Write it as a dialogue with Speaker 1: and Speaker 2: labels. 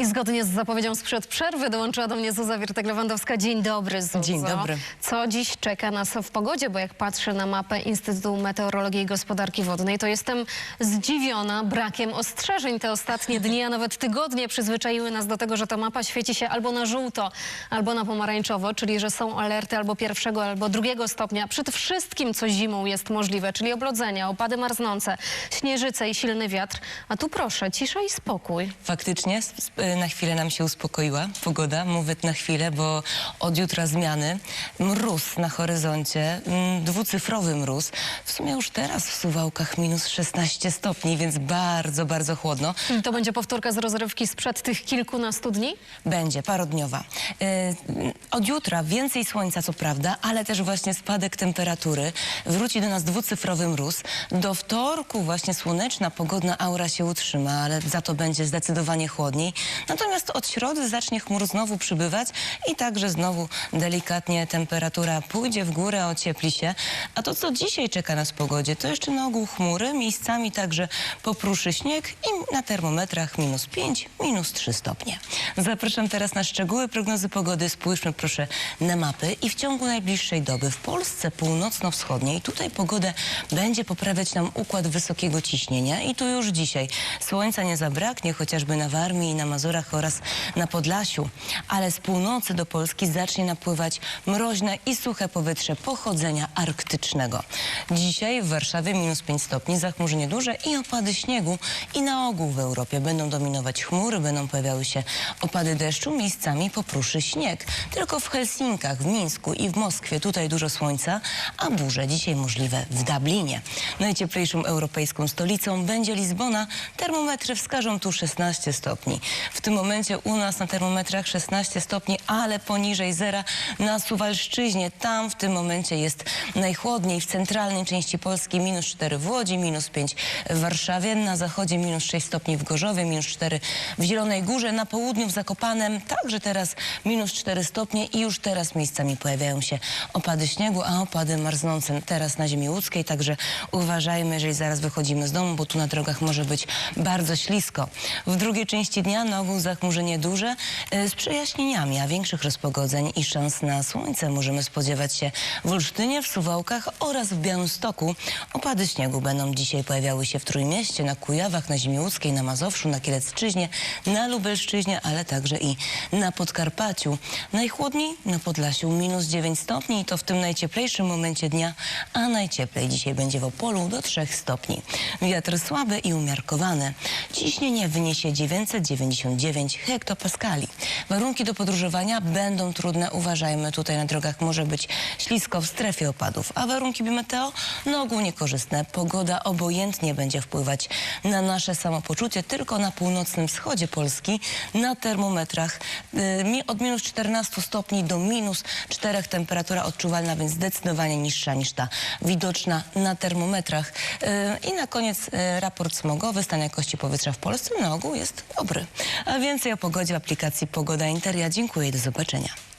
Speaker 1: I zgodnie z zapowiedzią sprzed przerwy dołączyła do mnie Zuza Wiertek-Lewandowska. Dzień dobry, Zuzo.
Speaker 2: Dzień dobry.
Speaker 1: Co dziś czeka nas w pogodzie? Bo jak patrzę na mapę Instytutu Meteorologii i Gospodarki Wodnej, to jestem zdziwiona brakiem ostrzeżeń. Te ostatnie dni, a nawet tygodnie przyzwyczaiły nas do tego, że ta mapa świeci się albo na żółto, albo na pomarańczowo, czyli że są alerty albo pierwszego, albo drugiego stopnia. Przed wszystkim, co zimą jest możliwe, czyli oblodzenia, opady marznące, śnieżyce i silny wiatr. A tu proszę, cisza i spokój.
Speaker 2: Faktycznie na chwilę nam się uspokoiła pogoda. Mówię na chwilę, bo od jutra zmiany. Mróz na horyzoncie, mm, dwucyfrowy mróz. W sumie już teraz w Suwałkach minus 16 stopni, więc bardzo, bardzo chłodno.
Speaker 1: Czyli to będzie powtórka z rozrywki sprzed tych kilkunastu dni?
Speaker 2: Będzie parodniowa. Yy, od jutra więcej słońca, co prawda, ale też właśnie spadek temperatury. Wróci do nas dwucyfrowy mróz. Do wtorku właśnie słoneczna, pogodna aura się utrzyma, ale za to będzie zdecydowanie chłodniej. Natomiast od środy zacznie chmur znowu przybywać i także znowu delikatnie temperatura pójdzie w górę, ociepli się. A to, co dzisiaj czeka nas w pogodzie, to jeszcze na ogół chmury, miejscami także popruszy śnieg i na termometrach minus 5, minus 3 stopnie. Zapraszam teraz na szczegóły prognozy pogody. Spójrzmy proszę na mapy i w ciągu najbliższej doby w Polsce północno-wschodniej tutaj pogodę będzie poprawiać nam układ wysokiego ciśnienia i tu już dzisiaj słońca nie zabraknie, chociażby na Warmii i na Mazurach oraz na Podlasiu, ale z północy do Polski zacznie napływać mroźne i suche powietrze pochodzenia arktycznego. Dzisiaj w Warszawie minus 5 stopni, zachmurzenie duże i opady śniegu i na ogół w Europie będą dominować chmury, będą pojawiały się opady deszczu, miejscami popruszy śnieg. Tylko w Helsinkach, w Mińsku i w Moskwie tutaj dużo słońca, a burze dzisiaj możliwe w Dublinie. Najcieplejszą europejską stolicą będzie Lizbona. Termometry wskażą tu 16 stopni. W tym momencie u nas na termometrach 16 stopni, ale poniżej zera na Suwalszczyźnie. Tam w tym momencie jest najchłodniej. W centralnej części Polski minus 4 w Łodzi, minus 5 w Warszawie, na zachodzie minus 6 stopni w Gorzowie, minus 4 w Zielonej Górze, na południu w Zakopanem także teraz minus 4 stopnie i już teraz miejscami pojawiają się opady śniegu, a opady marznące teraz na ziemi łódzkiej, także uważajmy, jeżeli zaraz wychodzimy z domu, bo tu na drogach może być bardzo ślisko. W drugiej części dnia na ogół zachmurzenie duże e, z przejaśnieniami, a większych rozpogodzeń i szans na słońce możemy spodziewać się w Olsztynie, w Suwałkach oraz w Białymstoku. Opady śniegu będą dzisiaj pojawiały się w Trójmieście, na Kujawach, na ziemi łódzkiej, na Mazowszu, na Kielecczyźnie, na Lubelszczyźnie, ale także i na Podkarpaciu. Najchłodniej na Podlasiu minus 9 stopni i to w tym najcieplejszym momencie dnia, a najcieplej dzisiaj będzie w Opolu do 3 stopni. Wiatr słaby i umiarkowany. Ciśnienie wyniesie 999 hektopaskali. Warunki do podróżowania będą trudne. Uważajmy, tutaj na drogach może być ślisko w strefie opadów, a warunki bimeteo no ogół niekorzystne. Pogoda obojętnie będzie wpływać na nasze samopoczucie, tylko na północnym wschodzie Polski na termometrach y, od minus 14 stopni do minus 4 temperatura odczuwalna, więc zdecydowanie niższa niż ta widoczna na termometrach. Y, I na koniec y, raport smogowy, stan jakości powietrza w Polsce na ogół jest dobry. A więcej o pogodzie w aplikacji Pogoda Interia. Dziękuję i do zobaczenia.